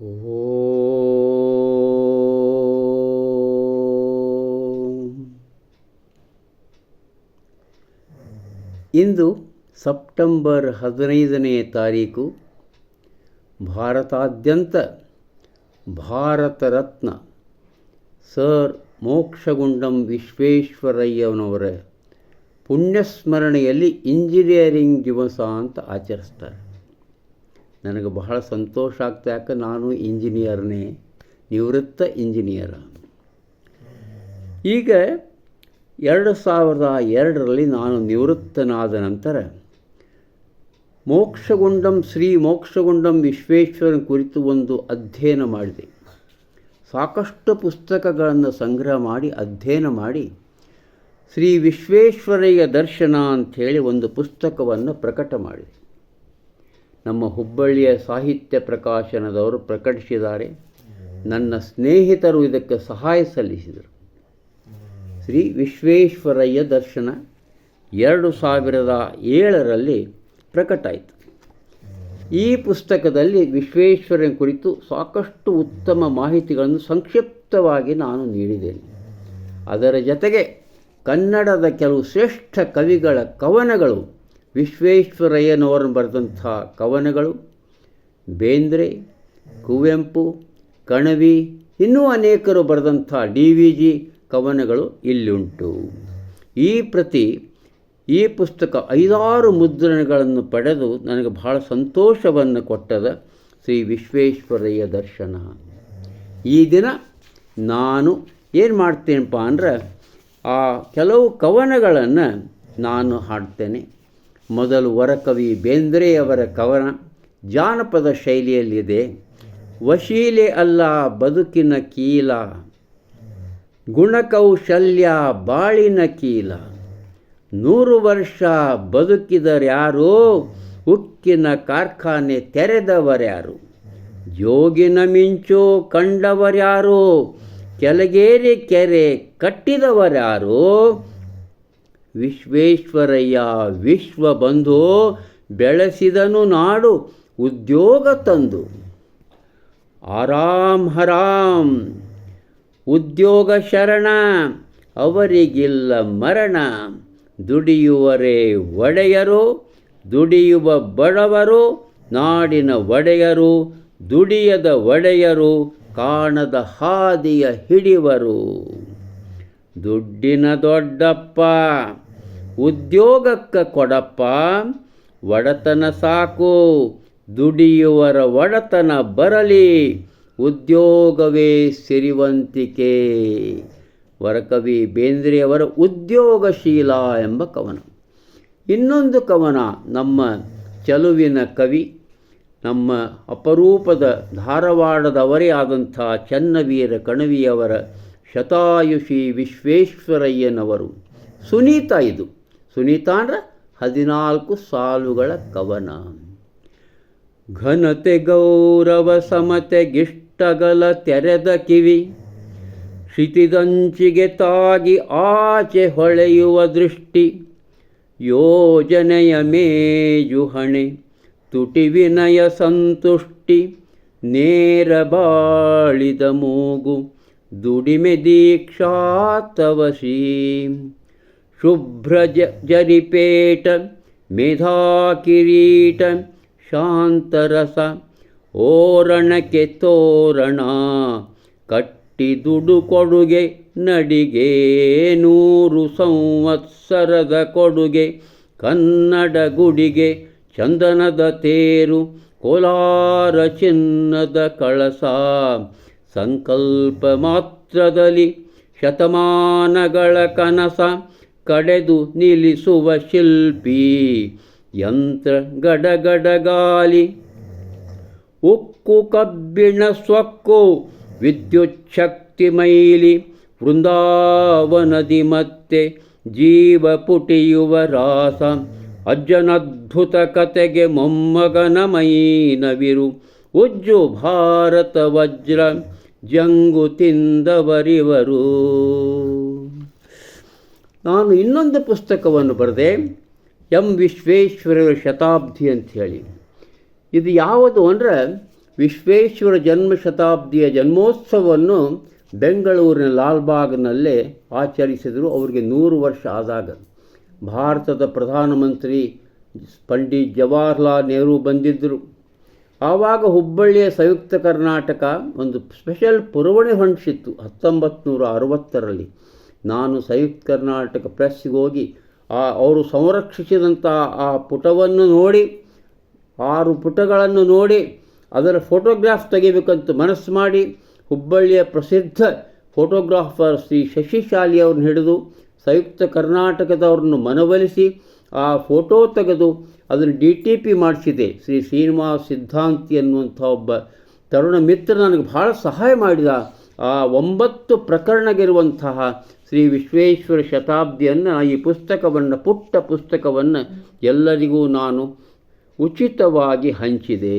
ಇಂದು September ಹದಿನೈದನೇ ತಾರೀಕು ಭಾರತಾದ್ಯಂತ ಭಾರತ ರತ್ನ ಸರ್ ಮೋಕ್ಷಗುಂಡಂ ವಿಶ್ವೇಶ್ವರಯ್ಯನವರ ಪುಣ್ಯಸ್ಮರಣೆಯಲ್ಲಿ ಇಂಜಿನಿಯರಿಂಗ್ ದಿವಸ ಅಂತ ಆಚರಿಸ್ತಾರೆ. ನನಗೆ ಬಹಳ ಸಂತೋಷ ಆಗ್ತಾ ಯಾಕೆ ನಾನು ಇಂಜಿನಿಯರ್ನೇ, ನಿವೃತ್ತ ಇಂಜಿನಿಯರ್. ಈಗ ಎರಡು ಸಾವಿರದ ಎರಡರಲ್ಲಿ ನಾನು ನಿವೃತ್ತನಾದ ನಂತರ ಮೋಕ್ಷಗುಂಡಂ, ಶ್ರೀ ಮೋಕ್ಷಗುಂಡಂ ವಿಶ್ವೇಶ್ವರನ ಕುರಿತು ಒಂದು ಅಧ್ಯಯನ ಮಾಡಿದೆ. ಸಾಕಷ್ಟು ಪುಸ್ತಕಗಳನ್ನು ಸಂಗ್ರಹ ಮಾಡಿ ಅಧ್ಯಯನ ಮಾಡಿ ಶ್ರೀ ವಿಶ್ವೇಶ್ವರಯ್ಯ ದರ್ಶನ ಅಂಥೇಳಿ ಒಂದು ಪುಸ್ತಕವನ್ನು ಪ್ರಕಟ ಮಾಡಿದೆ. ನಮ್ಮ ಹುಬ್ಬಳ್ಳಿಯ ಸಾಹಿತ್ಯ ಪ್ರಕಾಶನದವರು ಪ್ರಕಟಿಸಿದ್ದಾರೆ. ನನ್ನ ಸ್ನೇಹಿತರು ಇದಕ್ಕೆ ಸಹಾಯ ಸಲ್ಲಿಸಿದರು. ಶ್ರೀ ವಿಶ್ವೇಶ್ವರಯ್ಯ ದರ್ಶನ ಎರಡು ಸಾವಿರದ ಏಳರಲ್ಲಿ ಪ್ರಕಟ ಆಯಿತು ಈ ಪುಸ್ತಕದಲ್ಲಿ ವಿಶ್ವೇಶ್ವರನ ಕುರಿತು ಸಾಕಷ್ಟು ಉತ್ತಮ ಮಾಹಿತಿಗಳನ್ನು ಸಂಕ್ಷಿಪ್ತವಾಗಿ ನಾನು ನೀಡಿದ್ದೇನೆ. ಅದರ ಜೊತೆಗೆ ಕನ್ನಡದ ಕೆಲವು ಶ್ರೇಷ್ಠ ಕವಿಗಳ ಕವನಗಳು ವಿಶ್ವೇಶ್ವರಯ್ಯನವರನ್ನು ಬರೆದಂಥ ಕವನಗಳು, ಬೇಂದ್ರೆ, ಕುವೆಂಪು, ಕಣವಿ, ಇನ್ನೂ ಅನೇಕರು ಬರೆದಂಥ ಡಿ ವಿ ಜಿ ಕವನಗಳು ಇಲ್ಲುಂಟು. ಈ ಪ್ರತಿ ಈ ಪುಸ್ತಕ ಐದಾರು ಮುದ್ರಣಗಳನ್ನು ಪಡೆದು ನನಗೆ ಬಹಳ ಸಂತೋಷವನ್ನು ಕೊಟ್ಟದ ಶ್ರೀ ವಿಶ್ವೇಶ್ವರಯ್ಯ ದರ್ಶನ. ಈ ದಿನ ನಾನು ಏನು ಮಾಡ್ತೇನಪ್ಪ ಅಂದ್ರೆ ಆ ಕೆಲವು ಕವನಗಳನ್ನು ನಾನು ಹಾಡ್ತೇನೆ. ಮೊದಲು ವರಕವಿ ಬೇಂದ್ರೆಯವರ ಕವನ ಜಾನಪದ ಶೈಲಿಯಲ್ಲಿದೆ. ವಶೀಲೆ ಅಲ್ಲ ಬದುಕಿನ ಕೀಲ. ಗುಣಕೌಶಲ್ಯ ಬಾಳಿನ ಕೀಲ. ನೂರು ವರ್ಷ ಬದುಕಿದರ್ಯಾರೋ, ಉಕ್ಕಿನ ಕಾರ್ಖಾನೆ ತೆರೆದವರ್ಯಾರು. ಜೋಗಿನ ಮಿಂಚು ಕಂಡವರ್ಯಾರೋ ಕೆಲಗೇರಿ ಕೆರೆ ಕಟ್ಟಿದವರ್ಯಾರೋ. ವಿಶ್ವೇಶ್ವರಯ್ಯ ವಿಶ್ವ ಬಂಧು ಬೆಳೆಸಿದನು ನಾಡು, ಉದ್ಯೋಗ ತಂದು. ಆರಾಮ್ ಹರಾಮ್ ಉದ್ಯೋಗ ಶರಣ, ಅವರಿಗಿಲ್ಲ ಮರಣ. ದುಡಿಯುವರೇ ಒಡೆಯರು, ದುಡಿಯುವ ಬಡವರು, ನಾಡಿನ ಒಡೆಯರು, ದುಡಿಯದ ಒಡೆಯರು, ಕಾಣದ ಹಾದಿಯ ಹಿಡಿವರು. ದುಡ್ಡಿನ ದೊಡ್ಡಪ್ಪ ಉದ್ಯೋಗಕ್ಕೆ ಕೊಡಪ್ಪ, ಒಡತನ ಸಾಕು. ದುಡಿಯುವರ ಒಡತನ ಬರಲಿ. ಉದ್ಯೋಗವೇ ಸಿರಿವಂತಿಕೆ. ವರಕವಿ ಬೇಂದ್ರೆಯವರ ಉದ್ಯೋಗಶೀಲ ಎಂಬ ಕವನ. ಇನ್ನೊಂದು ಕವನ ನಮ್ಮ ಚಲುವಿನ ಕವಿ, ನಮ್ಮ ಅಪರೂಪದ ಧಾರವಾಡದವರೇ ಆದಂಥ ಚನ್ನವೀರ ಕಣವಿಯವರ ಶತಾಯುಷಿ ವಿಶ್ವೇಶ್ವರಯ್ಯನವರು. ಸುನೀತ ಇದು. ಸುನೀತ ಅಂದ್ರೆ ಹದಿನಾಲ್ಕು ಸಾಲುಗಳ ಕವನ. ಘನತೆ ಗೌರವ ಸಮತೆಗಿಷ್ಟಗಲ ತೆರೆದ ಕಿವಿ. ಕ್ಷಿತಿದಂಚಿಗೆ ತಾಗಿ ಆಚೆ ಹೊಳೆಯುವ ದೃಷ್ಟಿ. ಯೋಜನೆಯ ಮೇಜುಹಣೆ ತುಟಿ ವಿನಯ ಸಂತುಷ್ಟಿ. ನೇರ ಬಾಳಿದ ಮೂಗು, ದುಡಿಮೆ ದೀಕ್ಷಾತವಸಿ ಶುಭ್ರ ಮೇಧಾಕಿರೀಟ, ಶಾಂತರಸ, ಓರಣಕ್ಕೆ ತೋರಣ ಕಟ್ಟಿ ದುಡು ಕೊಡುಗೆ, ನಡಿಗೆ ನೂರು ಸಂವತ್ಸರದ ಕೊಡುಗೆ, ಕನ್ನಡ ಗುಡಿಗೆ ಚಂದನದ ತೇರು, ಕೋಲಾರ ಚಿನ್ನದ ಕಳಸ, ಸಂಕಲ್ಪ ಮಾತ್ರದಲ್ಲಿ ಶತಮಾನಗಳ ಕನಸ ಕಡೆದು ನಿಲ್ಲಿಸುವ ಶಿಲ್ಪಿ. ಯಂತ್ರ ಗಡಗಡಗಾಲಿ ಉಕ್ಕು ಕಬ್ಬಿಣ ಸ್ವಕ್ಕು ವಿದ್ಯುತ್ ಶಕ್ತಿ ಮೈಲಿ. ವೃಂದಾವನದಿ ಮತ್ತೆ ಜೀವ ಪುಟಿಯುವ ರಾಸ. ಅಜ್ಜನದ್ಭುತ ಕತೆಗೆ ಮೊಮ್ಮಗನ ಮೈನವಿರು. ಉಜ್ಜು ಭಾರತ ವಜ್ರ ಜಂಗು ತಿಂದವರಿವರು. ನಾನು ಇನ್ನೊಂದು ಪುಸ್ತಕವನ್ನು ಬರೆದೆ, ಎಂ ವಿಶ್ವೇಶ್ವರರ ಶತಾಬ್ದಿ ಅಂಥೇಳಿ. ಇದು ಯಾವುದು ಅಂದರೆ ವಿಶ್ವೇಶ್ವರ ಜನ್ಮ ಶತಾಬ್ದಿಯ ಜನ್ಮೋತ್ಸವವನ್ನು ಬೆಂಗಳೂರಿನ ಲಾಲ್ಬಾಗ್ನಲ್ಲೇ ಆಚರಿಸಿದರು. ಅವರಿಗೆ ನೂರು ವರ್ಷ ಆದಾಗ ಭಾರತದ ಪ್ರಧಾನಮಂತ್ರಿ ಪಂಡಿತ್ ಜವಾಹರ್ಲಾಲ್ ನೆಹರು ಬಂದಿದ್ದರು ಆವಾಗ ಹುಬ್ಬಳ್ಳಿಯ ಸಂಯುಕ್ತ ಕರ್ನಾಟಕ ಒಂದು ಸ್ಪೆಷಲ್ ಪುರವಣಿ ಹೊಂಟಿಸಿತ್ತು ಹತ್ತೊಂಬತ್ತು ನೂರ ಅರವತ್ತರಲ್ಲಿ ನಾನು ಸಂಯುಕ್ತ ಕರ್ನಾಟಕ ಪ್ರೆಸ್ಸಿಗೆ ಹೋಗಿ ಆ ಅವರು ಸಂರಕ್ಷಿಸಿದಂಥ ಆ ಪುಟವನ್ನು ನೋಡಿ, ಆರು ಪುಟಗಳನ್ನು ನೋಡಿ, ಅದರ ಫೋಟೋಗ್ರಾಫ್ ತೆಗಿಬೇಕಂತ ಮನಸ್ಸು ಮಾಡಿ, ಹುಬ್ಬಳ್ಳಿಯ ಪ್ರಸಿದ್ಧ ಫೋಟೋಗ್ರಾಫರ್ ಶ್ರೀ ಶಶಿಶಾಲಿ ಅವ್ರನ್ನ ಹಿಡಿದು ಸಂಯುಕ್ತ ಕರ್ನಾಟಕದವ್ರನ್ನು ಮನವೊಲಿಸಿ ಆ ಫೋಟೋ ತೆಗೆದು ಅದನ್ನು ಡಿ ಟಿ ಪಿ ಮಾಡಿಸಿದೆ. ಶ್ರೀ ಶ್ರೀನಿವಾಸ್ ಸಿದ್ಧಾಂತಿ ಅನ್ನುವಂಥ ಒಬ್ಬ ತರುಣ ಮಿತ್ರ ನನಗೆ ಭಾಳ ಸಹಾಯ ಮಾಡಿದ ಆ ಒಂಬತ್ತು ಪ್ರಕರಣಗಿರುವಂತಹ ಶ್ರೀ ವಿಶ್ವೇಶ್ವರ ಶತಾಬ್ದಿಯನ್ನು ಈ ಪುಸ್ತಕವನ್ನು, ಪುಟ್ಟ ಪುಸ್ತಕವನ್ನು ಎಲ್ಲರಿಗೂ ನಾನು ಉಚಿತವಾಗಿ ಹಂಚಿದೆ.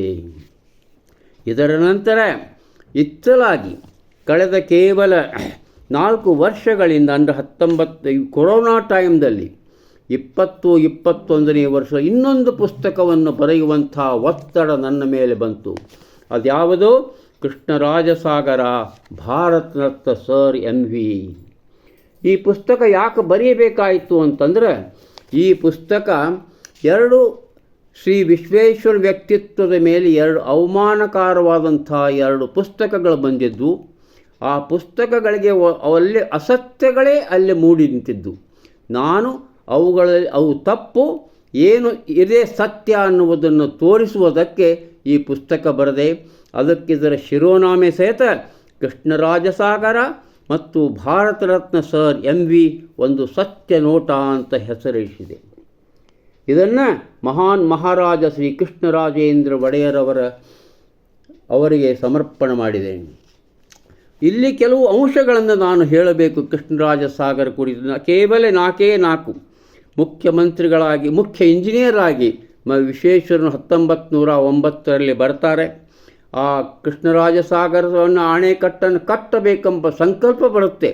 ಇದರ ನಂತರ ಇತ್ತಲಾಗಿ ಕಳೆದ ಕೇವಲ ನಾಲ್ಕು ವರ್ಷಗಳಿಂದ, ಅಂದರೆ ಹತ್ತೊಂಬತ್ತು, ಕೊರೋನಾ ಟೈಮ್ದಲ್ಲಿ ಇಪ್ಪತ್ತು, ಇಪ್ಪತ್ತೊಂದನೇ ವರ್ಷ ಇನ್ನೊಂದು ಪುಸ್ತಕವನ್ನು ಬರೆಯುವಂಥ ಒತ್ತಡ ನನ್ನ ಮೇಲೆ ಬಂತು. ಅದ್ಯಾವುದು Krishnarajasagara Bharat Ratna sir M V. ಈ ಪುಸ್ತಕ ಯಾಕೆ ಬರೆಯಬೇಕಾಯಿತು ಅಂತಂದರೆ ಈ ಪುಸ್ತಕ ಎರಡು ಶ್ರೀ ವಿಶ್ವೇಶ್ವರ ವ್ಯಕ್ತಿತ್ವದ ಮೇಲೆ ಎರಡು ಅವಮಾನಕಾರವಾದಂಥ ಎರಡು ಪುಸ್ತಕಗಳು ಬಂದಿದ್ದು, ಆ ಪುಸ್ತಕಗಳಿಗೆ ಅಲ್ಲಿ ಅಸತ್ಯಗಳೇ ಅಲ್ಲಿ ಮೂಡಿ ನಿಂತಿದ್ದು. ನಾನು ಅವುಗಳಲ್ಲಿ ಅವು ತಪ್ಪು, ಏನು ಇದೆ ಸತ್ಯ ಅನ್ನುವುದನ್ನು ತೋರಿಸುವುದಕ್ಕೆ ಈ ಪುಸ್ತಕ ಬರದೆ, ಅದಕ್ಕಿದರ ಶಿರೋನಾಮೆ ಸಹಿತ ಕೃಷ್ಣರಾಜಸಾಗರ ಮತ್ತು Bharat Ratna sir M V ಒಂದು ಸತ್ಯ ನೋಟ ಅಂತ ಹೆಸರಿಸಿದೆ. ಇದನ್ನು ಮಹಾನ್ ಮಹಾರಾಜ ಶ್ರೀ ಕೃಷ್ಣರಾಜೇಂದ್ರ ಒಡೆಯರವರ ಅವರಿಗೆ ಸಮರ್ಪಣೆ ಮಾಡಿದೆ. ಇಲ್ಲಿ ಕೆಲವು ಅಂಶಗಳನ್ನು ನಾನು ಹೇಳಬೇಕು. ಕೃಷ್ಣರಾಜ ಸಾಗರ ಕುರಿತು ಕೇವಲ ನಾಲ್ಕೇ ನಾಲ್ಕು. ಮುಖ್ಯಮಂತ್ರಿಗಳಾಗಿ, ಮುಖ್ಯ ಇಂಜಿನಿಯರ್ ಆಗಿ ಮ ವಿಶ್ವೇಶ್ವರನು ಹತ್ತೊಂಬತ್ತು ನೂರ ಒಂಬತ್ತರಲ್ಲಿ ಬರ್ತಾರೆ. ಆ ಕೃಷ್ಣರಾಜ ಸಾಗರವನ್ನು ಅಣೆಕಟ್ಟನ್ನು ಕಟ್ಟಬೇಕೆಂಬ ಸಂಕಲ್ಪ ಬರುತ್ತೆ.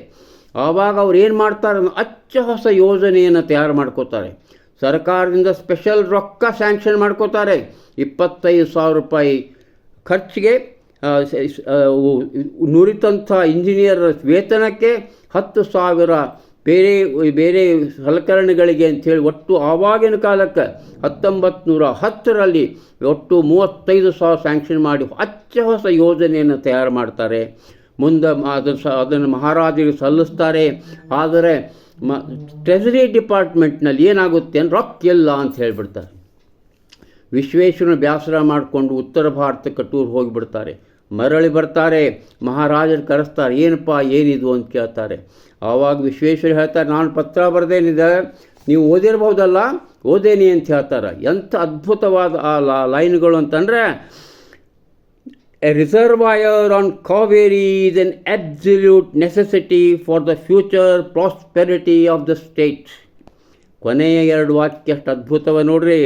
ಆವಾಗ ಅವ್ರು ಏನು ಮಾಡ್ತಾರೆ ಅಚ್ಚ ಹೊಸ ಯೋಜನೆಯನ್ನು ತಯಾರು ಮಾಡ್ಕೋತಾರೆ. ಸರ್ಕಾರದಿಂದ ಸ್ಪೆಷಲ್ ರೊಕ್ಕ ಸ್ಯಾಂಕ್ಷನ್ ಮಾಡ್ಕೋತಾರೆ. ಇಪ್ಪತ್ತೈದು ಸಾವಿರ ರೂಪಾಯಿ ಖರ್ಚಿಗೆ ನುರಿತಂಥ ಇಂಜಿನಿಯರ್ ವೇತನಕ್ಕೆ ಹತ್ತು ಸಾವಿರ ಬೇರೆ ಬೇರೆ ಸಲಕರಣೆಗಳಿಗೆ ಅಂಥೇಳಿ ಒಟ್ಟು ಆವಾಗಿನ ಕಾಲಕ್ಕೆ ಹತ್ತೊಂಬತ್ತು ನೂರ ಹತ್ತರಲ್ಲಿ ಒಟ್ಟು ಮೂವತ್ತೈದು ಸಾವಿರ ಸ್ಯಾಂಕ್ಷನ್ ಮಾಡಿ ಅಚ್ಚ ಹೊಸ ಯೋಜನೆಯನ್ನು ತಯಾರು ಮಾಡ್ತಾರೆ. ಮುಂದೆ ಅದನ್ನು ಸ, ಅದನ್ನು ಮಹಾರಾಜರಿಗೆ ಸಲ್ಲಿಸ್ತಾರೆ. ಆದರೆ ಮ ಟ್ರೆಜರಿ ಡಿಪಾರ್ಟ್ಮೆಂಟ್ನಲ್ಲಿ ಏನಾಗುತ್ತೆ ಅಂದ್ರೆ ರೊಕ್ಕ ಇಲ್ಲ ಅಂತ ಹೇಳಿಬಿಡ್ತಾರೆ. ವಿಶ್ವೇಶ್ವರನ ಬ್ಯಾಸರ ಮಾಡಿಕೊಂಡು ಉತ್ತರ ಭಾರತಕ್ಕೆ ಟೂರ್ ಹೋಗಿಬಿಡ್ತಾರೆ. ಮರಳಿ ಬರ್ತಾರೆ ಮಹಾರಾಜರು ಕರೆಸ್ತಾರೆ, ಏನಪ್ಪ, ಏನಿದು? ಅಂತ ಕೇಳ್ತಾರೆ. ಆವಾಗ ವಿಶ್ವೇಶ್ವರ ಹೇಳ್ತಾರೆ, ನಾನು ಪತ್ರ ಬರೆದೇನಿದೆ, ನೀವು ಓದಿರ್ಬೋದಲ್ಲ ಓದೇನಿ ಅಂತ ಹೇಳ್ತಾರೆ. ಎಂಥ ಅದ್ಭುತವಾದ ಆ ಲೈನ್ಗಳು ಅಂತಂದರೆ a reservoir on Kaveri is an absolute necessity for the future prosperity of the state ಕೊನೆಯ ಎರಡು ವಾಕ್ಯ ಅಷ್ಟು ಅದ್ಭುತವ ನೋಡ್ರಿ.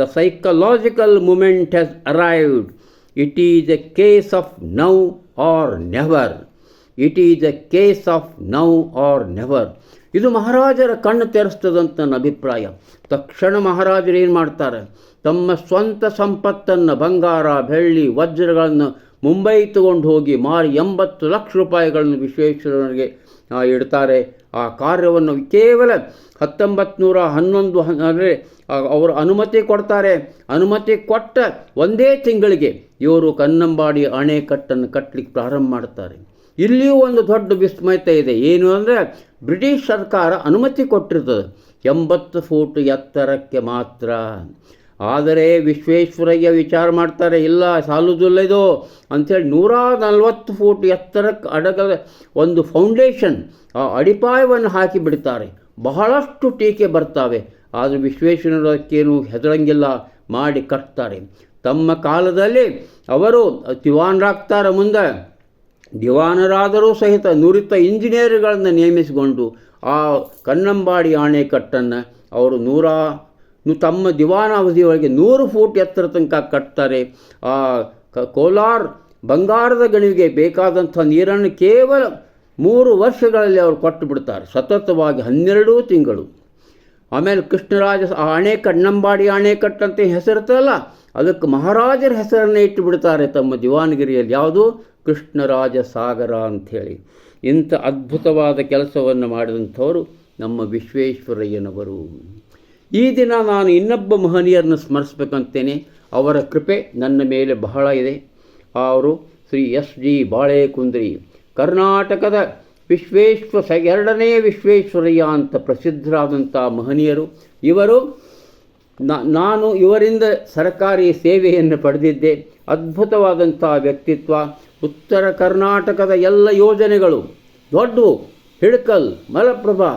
The psychological moment has arrived it is a case of now or never. It is a case of now or never ಇದು ಮಹಾರಾಜರ ಕಣ್ಣು ತೆರೆಸ್ತದಂತ ನನ್ನ ಅಭಿಪ್ರಾಯ. ತಕ್ಷಣ ಮಹಾರಾಜರು ಏನು ಮಾಡ್ತಾರೆ? ತಮ್ಮ ಸ್ವಂತ ಸಂಪತ್ತನ್ನು ಬಂಗಾರ, ಬೆಳ್ಳಿ, ವಜ್ರಗಳನ್ನು ಮುಂಬೈ ತಗೊಂಡು ಹೋಗಿ ಮಾರಿ ಎಂಬತ್ತು ಲಕ್ಷ ರೂಪಾಯಿಗಳನ್ನು ವಿಶ್ವೇಶ್ವರನಿಗೆ ಇಡ್ತಾರೆ. ಆ ಕಾರ್ಯವನ್ನು ಕೇವಲ ಹತ್ತೊಂಬತ್ತು ಹನ್ನೊಂದು ಅಂದರೆ ಅವರು ಅನುಮತಿ ಕೊಡ್ತಾರೆ. ಅನುಮತಿ ಕೊಟ್ಟ ಒಂದೇ ತಿಂಗಳಿಗೆ ಇವರು ಕನ್ನಂಬಾಡಿ ಅಣೆಕಟ್ಟನ್ನು ಕಟ್ಟಲಿಕ್ಕೆ ಪ್ರಾರಂಭ ಮಾಡ್ತಾರೆ. ಇಲ್ಲಿಯೂ ಒಂದು ದೊಡ್ಡ ವಿಸ್ಮಯತೆ ಇದೆ. ಏನು ಅಂದರೆ ಬ್ರಿಟಿಷ್ ಸರ್ಕಾರ ಅನುಮತಿ ಕೊಟ್ಟಿರ್ತದೆ. ಎಂಬತ್ತು ಫೂಟ್ ಎತ್ತರಕ್ಕೆ ಮಾತ್ರ. ಆದರೆ ವಿಶ್ವೇಶ್ವರಯ್ಯ ವಿಚಾರ ಮಾಡ್ತಾರೆ, ಇಲ್ಲ ಸಾಲುದಿಲ್ಲ ಇದು ಅಂಥೇಳಿ ನೂರ ನಲವತ್ತು ಫೂಟ್ ಎತ್ತರಕ್ಕೆ ಅಡಗದ ಒಂದು ಫೌಂಡೇಶನ್, ಆ ಅಡಿಪಾಯವನ್ನು ಹಾಕಿ ಬಿಡ್ತಾರೆ. ಬಹಳಷ್ಟು ಟೀಕೆ ಬರ್ತಾವೆ. ಆದರೆ ವಿಶ್ವೇಶ್ವರಕ್ಕೇನು ಹೆದರಂಗಿಲ್ಲ, ಮಾಡಿ ಕಟ್ತಾರೆ. ತಮ್ಮ ಕಾಲದಲ್ಲಿ ಅವರು ದಿವಾನರಾಗ್ತಾರೆ ಮುಂದೆ. ದಿವಾನರಾದರೂ ಸಹಿತ ನುರಿತ ಇಂಜಿನಿಯರ್ಗಳನ್ನು ನೇಮಿಸಿಕೊಂಡು ಆ ಕನ್ನಂಬಾಡಿ ಅಣೆಕಟ್ಟನ್ನು ಅವರು ನೂರ ತಮ್ಮ ದಿವಾನಾವಧಿಯೊಳಗೆ ನೂರು ಫೂಟ್ ಎತ್ತರ ತನಕ ಕಟ್ತಾರೆ. ಆ ಕೋಲಾರ್ ಬಂಗಾರದ ಗಣಿಗೆ ಬೇಕಾದಂಥ ನೀರನ್ನು ಕೇವಲ ಮೂರು ವರ್ಷಗಳಲ್ಲಿ ಅವರು ಕೊಟ್ಟು ಬಿಡ್ತಾರೆ. ಸತತವಾಗಿ ಹನ್ನೆರಡೂ ತಿಂಗಳು. ಆಮೇಲೆ ಕೃಷ್ಣರಾಜ ಆ ಅಣೆಕಟ್ಟು ಅಂತ ಹೆಸರಿರ್ತಲ್ಲ ಅದಕ್ಕೆ ಮಹಾರಾಜರ ಹೆಸರನ್ನು ಇಟ್ಟು ಬಿಡ್ತಾರೆ ತಮ್ಮ ದಿವಾನಗಿರಿಯಲ್ಲಿ. ಯಾವುದು? ಕೃಷ್ಣರಾಜ ಸಾಗರ ಅಂಥೇಳಿ. ಇಂಥ ಅದ್ಭುತವಾದ ಕೆಲಸವನ್ನು ಮಾಡಿದಂಥವರು ನಮ್ಮ ವಿಶ್ವೇಶ್ವರಯ್ಯನವರು. ಈ ದಿನ ನಾನು ಇನ್ನೊಬ್ಬ ಮಹನೀಯರನ್ನು ಸ್ಮರಿಸ್ಬೇಕಂತೇನೆ. ಅವರ ಕೃಪೆ ನನ್ನ ಮೇಲೆ ಬಹಳ ಇದೆ. ಅವರು ಶ್ರೀ ಎಸ್ ಜಿ ಬಾಳೆಕುಂದ್ರಿ, ಕರ್ನಾಟಕದ ವಿಶ್ವೇಶ್ವ ಸ, ಎರಡನೇ ವಿಶ್ವೇಶ್ವರಯ್ಯ ಅಂತ ಪ್ರಸಿದ್ಧರಾದಂಥ ಮಹನೀಯರು. ಇವರು ನಾನು ಇವರಿಂದ ಸರ್ಕಾರಿ ಸೇವೆಯನ್ನು ಪಡೆದಿದ್ದೆ. ಅದ್ಭುತವಾದಂಥ ವ್ಯಕ್ತಿತ್ವ. ಉತ್ತರ ಕರ್ನಾಟಕದ ಎಲ್ಲ ಯೋಜನೆಗಳು ದೊಡ್ಡ ಹಿಡ್ಕಲ್, ಮಲಪ್ರಭಾ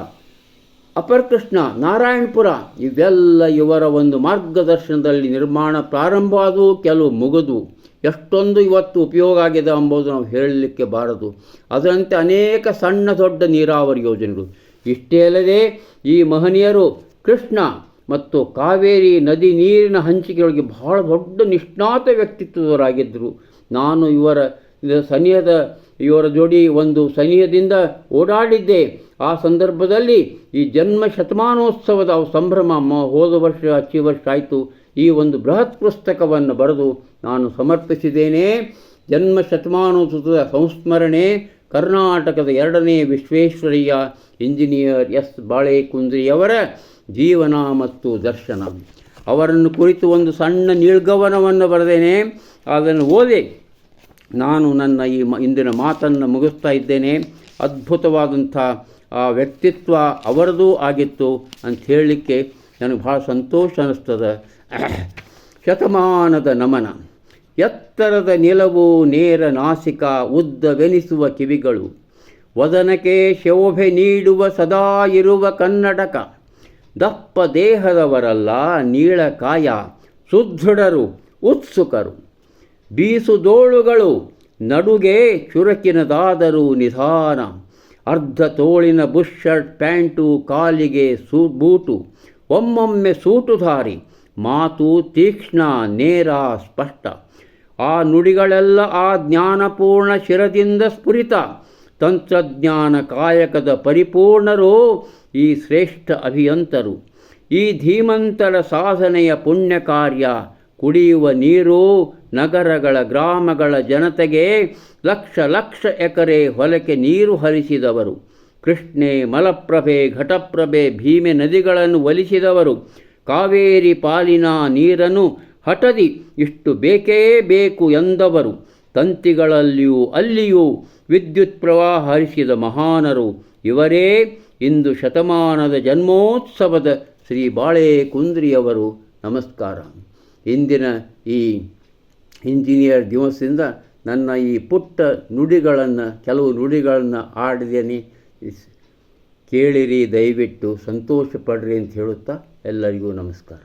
ಅಪರಕೃಷ್ಣ ನಾರಾಯಣಪುರ, ಇವೆಲ್ಲ ಇವರ ಒಂದು ಮಾರ್ಗದರ್ಶನದಲ್ಲಿ ನಿರ್ಮಾಣ ಪ್ರಾರಂಭವಾದವು ಕೆಲವು ಮುಗಿದು. ಎಷ್ಟೊಂದು ಇವತ್ತು ಉಪಯೋಗ ಆಗಿದೆ ಎಂಬುದು ನಾವು ಹೇಳಲಿಕ್ಕೆ ಬಾರದು. ಅದರಂತೆ ಅನೇಕ ಸಣ್ಣ ದೊಡ್ಡ ನೀರಾವರಿ ಯೋಜನೆಗಳು. ಇಷ್ಟೇ ಅಲ್ಲದೆ ಈ ಮಹನೀಯರು ಕೃಷ್ಣ ಮತ್ತು ಕಾವೇರಿ ನದಿ ನೀರಿನ ಹಂಚಿಕೆಯೊಳಗೆ ಬಹಳ ದೊಡ್ಡ ನಿಷ್ಣಾತ ವ್ಯಕ್ತಿತ್ವದವರಾಗಿದ್ದರು. ನಾನು ಇವರ, ಸನಿಹದ, ಇವರ ಜೋಡಿ ಒಂದು ಸನಿಹದಿಂದ ಓಡಾಡಿದ್ದೆ. ಆ ಸಂದರ್ಭದಲ್ಲಿ ಈ ಜನ್ಮ ಶತಮಾನೋತ್ಸವದ ಸಂಭ್ರಮ ಹೋದ ವರ್ಷ, ಹಚ್ಚಿ ವರ್ಷ ಆಯಿತು. ಈ ಒಂದು ಬೃಹತ್ ಪುಸ್ತಕವನ್ನು ಬರೆದು ನಾನು ಸಮರ್ಪಿಸಿದ್ದೇನೆ. ಜನ್ಮ ಶತಮಾನೋತ್ಸವದ ಸಂಸ್ಮರಣೆ ಕರ್ನಾಟಕದ ಎರಡನೇ ವಿಶ್ವೇಶ್ವರಯ್ಯ ಇಂಜಿನಿಯರ್ ಎಸ್. ಬಾಳೆಕುಂದ್ರಿಯವರ ಜೀವನ ಮತ್ತು ದರ್ಶನ. ಅವರನ್ನು ಕುರಿತು ಒಂದು ಸಣ್ಣ ನೀಳ್ಗವನವನ್ನು ಬರೆದೇನೆ. ಅದನ್ನು ಓದಿ ನಾನು ನನ್ನ ಈ ಇಂದಿನ ಮಾತನ್ನು ಮುಗಿಸ್ತಾ ಇದ್ದೇನೆ. ಅದ್ಭುತವಾದಂಥ ಆ ವ್ಯಕ್ತಿತ್ವ ಅವರದೂ ಆಗಿತ್ತು ಅಂತ ಹೇಳಲಿಕ್ಕೆ ನನಗೆ ಭಾಳ ಸಂತೋಷ ಅನ್ನಿಸ್ತದೆ. ಶತಮಾನದ ನಮನ, ಎತ್ತರದ ನಿಲವು, ನೇರ ನಾಸಿಕ, ಉದ್ದವೆನಿಸುವ ಕಿವಿಗಳು, ವದನಕ್ಕೆ ಶೋಭೆ ನೀಡುವ ಸದಾ ಇರುವ ಕನ್ನಡಕ, ದಪ್ಪ ದೇಹದವರಲ್ಲ, ನೀಳಕಾಯ ಸುದೃಢರು ಉತ್ಸುಕರು, ಬೀಸುದೋಳುಗಳು, ನಡುಗೆ ಚುರುಕಿನದಾದರೂ ನಿಧಾನ. ಅರ್ಧ ತೋಳಿನ ಬುಷ್ ಶರ್ಟ್, ಪ್ಯಾಂಟು, ಕಾಲಿಗೆ ಸೂ, ಬೂಟು, ಒಮ್ಮೊಮ್ಮೆ ಸೂಟುಧಾರಿ ಮಾತು ತೀಕ್ಷ್ಣ, ನೇರ, ಸ್ಪಷ್ಟ. ಆ ನುಡಿಗಳೆಲ್ಲ ಆ ಜ್ಞಾನಪೂರ್ಣ ಶಿರದಿಂದ ಸ್ಫುರಿತ. ತಂತ್ರಜ್ಞಾನ ಕಾಯಕದ ಪರಿಪೂರ್ಣರು ಈ ಶ್ರೇಷ್ಠ ಅಭಿಯಂತರು. ಈ ಧೀಮಂತರ ಸಾಧನೆಯ ಪುಣ್ಯ ಕಾರ್ಯ ಕುಡಿಯುವ ನೀರು ನಗರಗಳ ಗ್ರಾಮಗಳ ಜನತೆಗೆ ಲಕ್ಷ ಲಕ್ಷ ಎಕರೆ ಹೊಲಕ್ಕೆ ನೀರು ಹರಿಸಿದವರು. ಕೃಷ್ಣೆ, ಮಲಪ್ರಭೆ, ಘಟಪ್ರಭೆ, ಭೀಮೆ ನದಿಗಳನ್ನು ಒಲಿಸಿದವರು. ಕಾವೇರಿ ಪಾಲಿನ ನೀರನ್ನು ಹಠದಿ ಇಷ್ಟು ಬೇಕೇ ಬೇಕು ಎಂದವರು. ತಂತಿಗಳಲ್ಲಿಯೂ ಅಲ್ಲಿಯೂ ವಿದ್ಯುತ್ ಪ್ರವಾಹ ಹರಿಸಿದ ಮಹಾನರು. ಇವರೇ ಇಂದು ಶತಮಾನದ ಜನ್ಮೋತ್ಸವದ ಶ್ರೀ ಬಾಳೆ ಕುಂದ್ರಿಯವರು. ನಮಸ್ಕಾರ. ಇಂದಿನ ಈ ಇಂಜಿನಿಯರ್ ದಿವಸದಿಂದ ನನ್ನ ಈ ಪುಟ್ಟ ನುಡಿಗಳನ್ನು, ಕೆಲವು ನುಡಿಗಳನ್ನು ಆಡಿದೇನೆ ಕೇಳಿರಿ, ದಯವಿಟ್ಟು ಸಂತೋಷ ಪಡ್ರಿ ಅಂತ ಹೇಳುತ್ತಾ ಎಲ್ಲರಿಗೂ ನಮಸ್ಕಾರ.